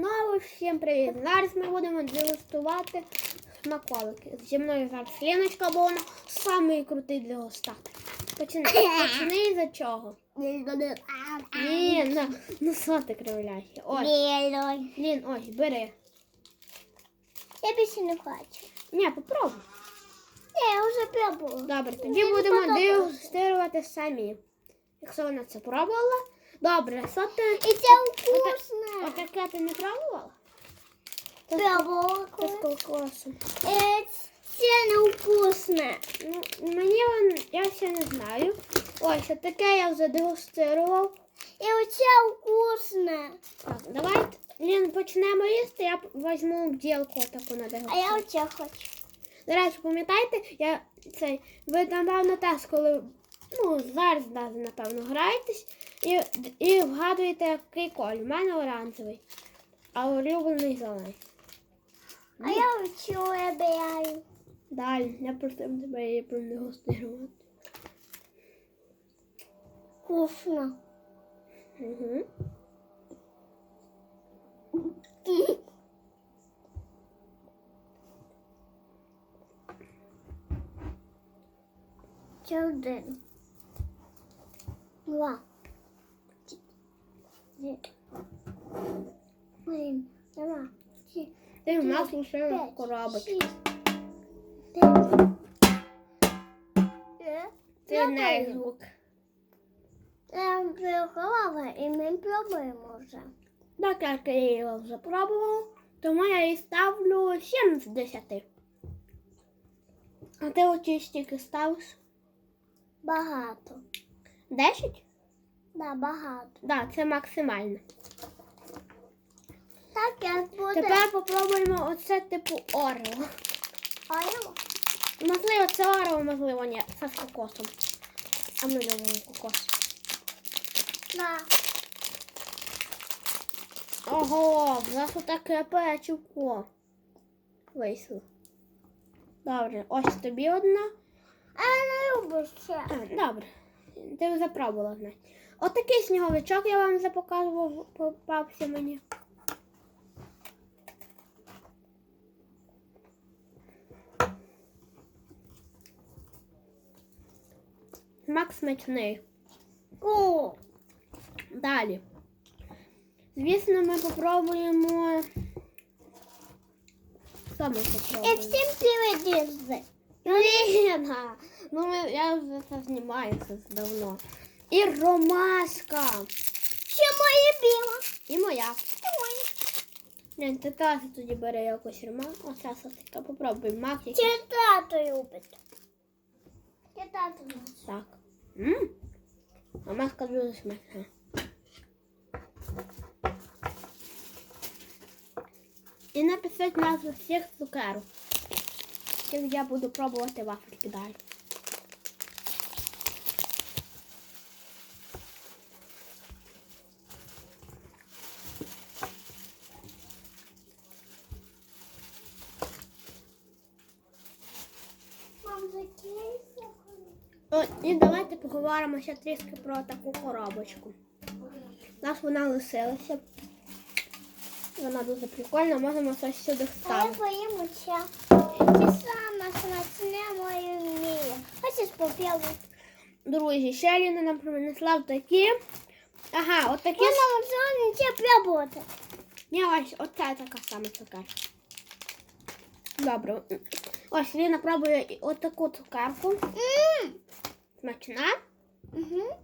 Знову всім привіт! Зараз ми будемо дегустувати смаколики. Зі мною зараз Леночка, бо вона самий крутий дегустатор. Почни, почни за чого? Ні, на, ну що ти кривляєшся? Ось. Лін, ось, бери. Я більше не хочу. Ні, попробуй. Ні, я вже пробувала. Добре, тоді Мені будемо подобалось. дегустувати самі. Якщо вона це пробувала, добре, що ти? І це вкусно. Отаке ти не пробувала? Це з- Пробувала. Це з кокосом. Е, Це не вкусне. Ну, мені вон, я ще не знаю. Ось, таке я вже дегустував. І оце вкусне. Так, давайте Лін, почнемо їсти, я візьму бджілку таку на А я оце хочу. До речі, пам'ятаєте, я цей, ви напевно теж, коли ну, зараз навіть, напевно, граєтесь і, і вгадуєте, який колір. У мене оранжевий, а улюблений зелений. А я оце вибираю. Далі, я просив тебе її продегустувати. Вкусно. Угу. Це один. Один. Два. Три. Ти в нас лише коробочка. Це не звук. Я приготувала і ми пробуємо вже. Так як я її вже пробував, тому я їй ставлю 7 з 10. А ти оці стільки ставиш? Багато. 10? Да, багато. Так, да, це максимально. Так як буде. Тепер попробуємо оце типу Орео. Орео? Можливо, це Орео, можливо, ні. Це з кокосом. А ми любимо кокос. Да. Ого, в нас отаке печивко. Вийшло. Добре, ось тобі одна. А я не люблю ще. А, добре. Ти вже пробувала знати. Отакий сніговичок я вам вже показував, попався мені. Смак смачний. О, Далі. Звісно, ми попробуємо. Що ми і попробуємо? всім привіт. Ліна! Ну, я вже це знімаю це давно. І ромашка. Ще моє біло. І моя. Це моє. Лін, ти теж тоді бери якусь ромашку. Оце сосика попробуй. Мак якийсь. Чи тато любить? Чи тато любить? Так. М? Ромашка дуже смачна. І написати назву всіх цукерок. Тим я буду пробувати вафельки далі. І давайте поговоримо ще трішки про таку коробочку. У нас вона лишилася. Вона дуже прикольна, можемо щось сюди вставити. твоєму ча. Це саме смачне моє вміє. Хочеш попробуй? Друзі, ще Ліна нам принесла такі. Ага, отакі. Я нам сьогодні це пробувати. Ні, ось оце така сама цукерка. Добре. Ось Ліна пробує отаку цукерку. Смачна. Угу.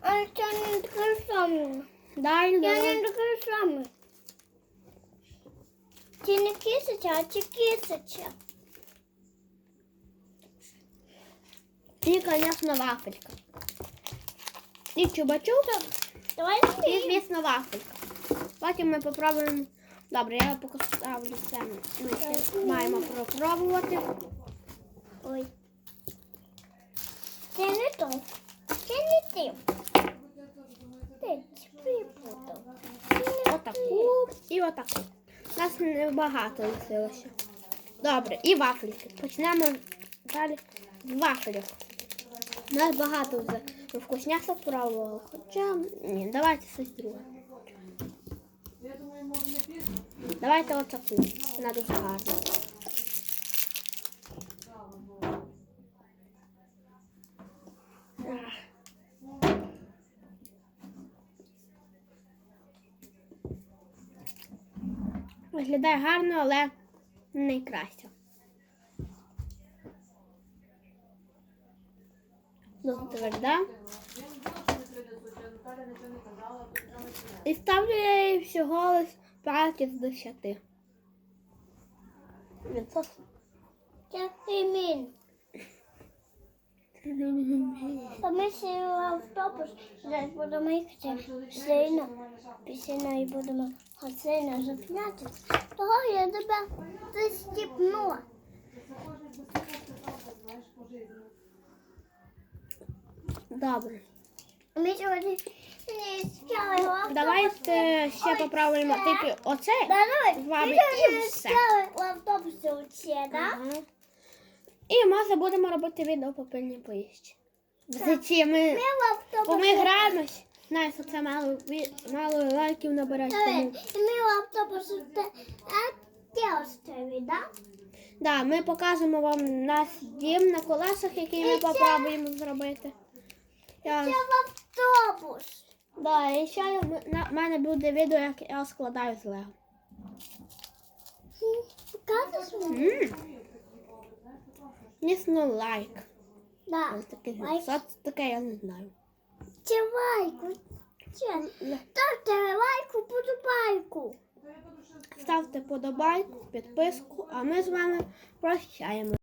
А це не таке саме. Далі Я не таке саме. Це не кисочка, а це кисочка. І, звісно, вафелька. І чубачук. Давай І, звісно, вафелька. Потім ми попробуємо. Добре, я поки ставлю це. Ми ще маємо попробувати. Ой. Це не то. Це не ти. Ти припутав. Отаку і отаку. У нас небагато лишилося. Добре, і вафельки. Почнемо далі з вафелів. У нас багато вже вкусняшок пробували. Хоча ні, давайте щось друге. Давайте оцаку. Вона дуже гарна. Виглядає гарно, але не найкраще. Дуже тверда. І ставлю я їй всього лиш 5 з 10. Відсотків. Тяхимін. Ми сіли в автобус, зараз будемо їхати сильно, після і будемо сильно зупинятися. Того я тебе застіпнула. Добре. Ми сьогодні не спали в автобус. Давайте ще поправимо тільки оце. Давай, ми сьогодні в автобусі оце, да? І ми забудемо робити відео по пильній поїздці. Зачем ми, бо ми граємось. Знаєш, це мало, мало лайків набирати. Ми в автобусі те, а те оставі, да? Да, ми покажемо вам наш дім на колесах, який ми попробуємо зробити. Я... Це в автобус. Да, і ще в в мене буде відео, як я складаю з Лего. Покажеш мені? М. Нісно лайк. Да. Ось таке. Лайк. Що це таке, я не знаю. Це лайку. Ставте лайку, подобайку. Ставте подобайку, підписку, а ми з вами прощаємо.